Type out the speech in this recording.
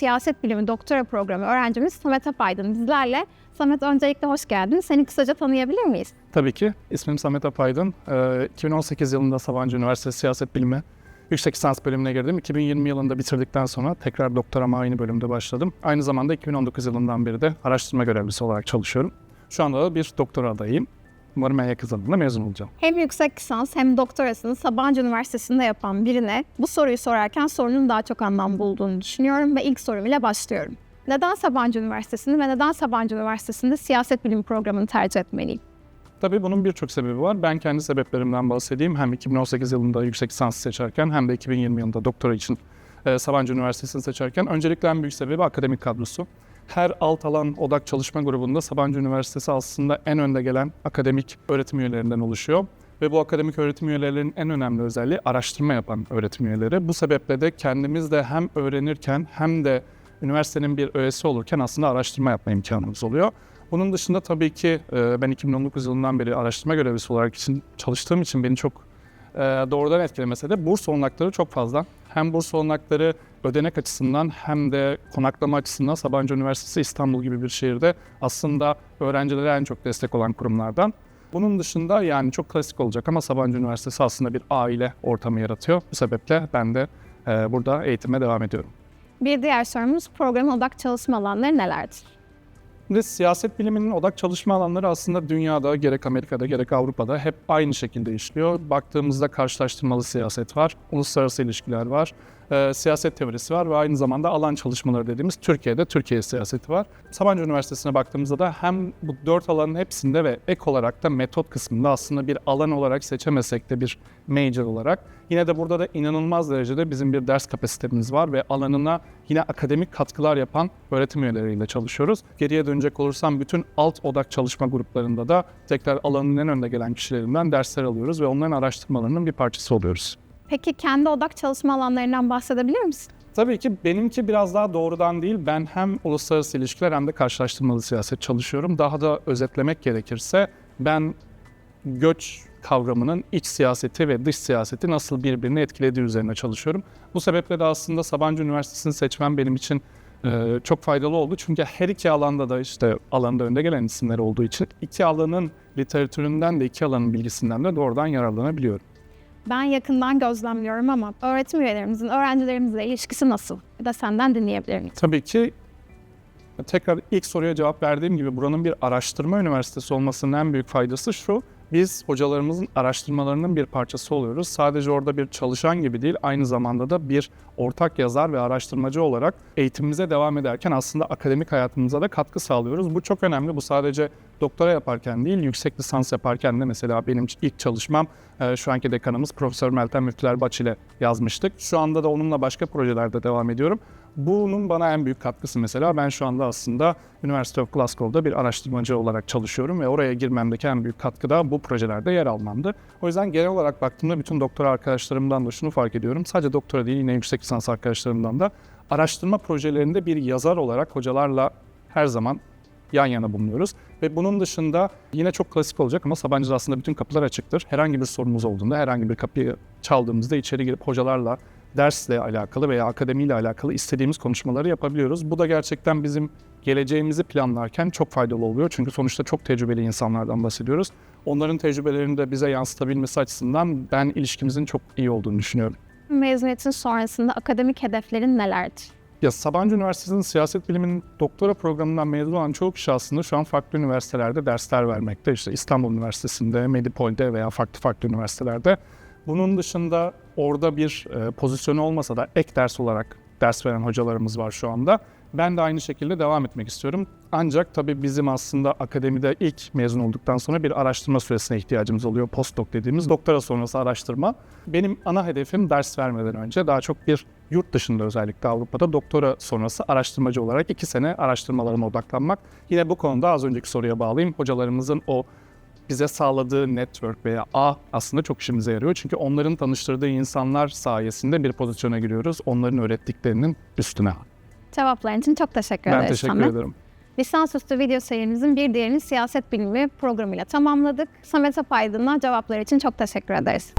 Siyaset bilimi doktora programı öğrencimiz Samet Apaydın bizlerle. Samet öncelikle hoş geldin. Seni kısaca tanıyabilir miyiz? Tabii ki. İsmim Samet Apaydın. Ee, 2018 yılında Sabancı Üniversitesi Siyaset Bilimi yüksek lisans bölümüne girdim. 2020 yılında bitirdikten sonra tekrar doktorama aynı bölümde başladım. Aynı zamanda 2019 yılından beri de araştırma görevlisi olarak çalışıyorum. Şu anda da bir doktora adayım. Umarım en yakın zamanda mezun olacağım. Hem yüksek lisans hem doktorasını Sabancı Üniversitesi'nde yapan birine bu soruyu sorarken sorunun daha çok anlam bulduğunu düşünüyorum ve ilk sorum ile başlıyorum. Neden Sabancı Üniversitesi'ni ve neden Sabancı Üniversitesi'nde siyaset bilimi programını tercih etmeliyim? Tabii bunun birçok sebebi var. Ben kendi sebeplerimden bahsedeyim. Hem 2018 yılında yüksek lisans seçerken hem de 2020 yılında doktora için e, Sabancı Üniversitesi'ni seçerken öncelikle en büyük sebebi akademik kadrosu. Her alt alan odak çalışma grubunda Sabancı Üniversitesi aslında en önde gelen akademik öğretim üyelerinden oluşuyor. Ve bu akademik öğretim üyelerinin en önemli özelliği araştırma yapan öğretim üyeleri. Bu sebeple de kendimiz de hem öğrenirken hem de üniversitenin bir öğesi olurken aslında araştırma yapma imkanımız oluyor. Bunun dışında tabii ki e, ben 2019 yılından beri araştırma görevlisi olarak için çalıştığım için beni çok e, doğrudan etkilemese de burs olanakları çok fazla. Hem burs olanakları ödenek açısından hem de konaklama açısından Sabancı Üniversitesi İstanbul gibi bir şehirde aslında öğrencilere en çok destek olan kurumlardan. Bunun dışında yani çok klasik olacak ama Sabancı Üniversitesi aslında bir aile ortamı yaratıyor. Bu sebeple ben de e, burada eğitime devam ediyorum. Bir diğer sorumuz programın odak çalışma alanları nelerdir? Şimdi siyaset biliminin odak çalışma alanları aslında dünyada gerek Amerika'da gerek Avrupa'da hep aynı şekilde işliyor. Baktığımızda karşılaştırmalı siyaset var, uluslararası ilişkiler var, e, siyaset teorisi var ve aynı zamanda alan çalışmaları dediğimiz Türkiye'de Türkiye siyaseti var. Sabancı Üniversitesi'ne baktığımızda da hem bu dört alanın hepsinde ve ek olarak da metot kısmında aslında bir alan olarak seçemesek de bir major olarak yine de burada da inanılmaz derecede bizim bir ders kapasitemiz var ve alanına yine akademik katkılar yapan öğretim üyeleriyle çalışıyoruz. Geriye dönecek olursam bütün alt odak çalışma gruplarında da tekrar alanın en önde gelen kişilerinden dersler alıyoruz ve onların araştırmalarının bir parçası oluyoruz. Peki kendi odak çalışma alanlarından bahsedebilir misin? Tabii ki benimki biraz daha doğrudan değil. Ben hem uluslararası ilişkiler hem de karşılaştırmalı siyaset çalışıyorum. Daha da özetlemek gerekirse ben göç kavramının iç siyaseti ve dış siyaseti nasıl birbirini etkilediği üzerine çalışıyorum. Bu sebeple de aslında Sabancı Üniversitesi'ni seçmem benim için e, çok faydalı oldu. Çünkü her iki alanda da işte alanda önde gelen isimler olduğu için iki alanın literatüründen de iki alanın bilgisinden de doğrudan yararlanabiliyorum. Ben yakından gözlemliyorum ama öğretim üyelerimizin öğrencilerimizle ilişkisi nasıl? Bir de senden dinleyebilir miyim? Tabii ki tekrar ilk soruya cevap verdiğim gibi buranın bir araştırma üniversitesi olmasının en büyük faydası şu. Biz hocalarımızın araştırmalarının bir parçası oluyoruz. Sadece orada bir çalışan gibi değil, aynı zamanda da bir ortak yazar ve araştırmacı olarak eğitimimize devam ederken aslında akademik hayatımıza da katkı sağlıyoruz. Bu çok önemli. Bu sadece doktora yaparken değil, yüksek lisans yaparken de mesela benim ilk çalışmam e, şu anki dekanımız Profesör Meltem Müftülerbaç ile yazmıştık. Şu anda da onunla başka projelerde devam ediyorum. Bunun bana en büyük katkısı mesela ben şu anda aslında University of Glasgow'da bir araştırmacı olarak çalışıyorum ve oraya girmemdeki en büyük katkı da bu projelerde yer almamdı. O yüzden genel olarak baktığımda bütün doktora arkadaşlarımdan da şunu fark ediyorum. Sadece doktora değil yine yüksek lisans arkadaşlarımdan da araştırma projelerinde bir yazar olarak hocalarla her zaman yan yana bulunuyoruz. Ve bunun dışında yine çok klasik olacak ama Sabancı'da aslında bütün kapılar açıktır. Herhangi bir sorunumuz olduğunda, herhangi bir kapıyı çaldığımızda içeri girip hocalarla dersle alakalı veya akademiyle alakalı istediğimiz konuşmaları yapabiliyoruz. Bu da gerçekten bizim geleceğimizi planlarken çok faydalı oluyor. Çünkü sonuçta çok tecrübeli insanlardan bahsediyoruz. Onların tecrübelerini de bize yansıtabilmesi açısından ben ilişkimizin çok iyi olduğunu düşünüyorum. Mezuniyetin sonrasında akademik hedeflerin nelerdir? Ya Sabancı Üniversitesi'nin siyaset biliminin doktora programından mezun olan çoğu kişi aslında şu an farklı üniversitelerde dersler vermekte. İşte İstanbul Üniversitesi'nde, Medipol'de veya farklı farklı üniversitelerde. Bunun dışında orada bir e, pozisyonu olmasa da ek ders olarak ders veren hocalarımız var şu anda. Ben de aynı şekilde devam etmek istiyorum. Ancak tabii bizim aslında akademide ilk mezun olduktan sonra bir araştırma süresine ihtiyacımız oluyor. Postdoc dediğimiz doktora sonrası araştırma. Benim ana hedefim ders vermeden önce daha çok bir yurt dışında özellikle Avrupa'da doktora sonrası araştırmacı olarak iki sene araştırmalarıma odaklanmak. Yine bu konuda az önceki soruya bağlayayım. Hocalarımızın o bize sağladığı network veya ağ aslında çok işimize yarıyor. Çünkü onların tanıştırdığı insanlar sayesinde bir pozisyona giriyoruz. Onların öğrettiklerinin üstüne. Cevapların için çok teşekkür Ben ederiz teşekkür Samet. ederim. Lisansüstü video serimizin bir diğerini siyaset bilimi programıyla tamamladık. Samet Apaydın'a cevaplar için çok teşekkür ederiz.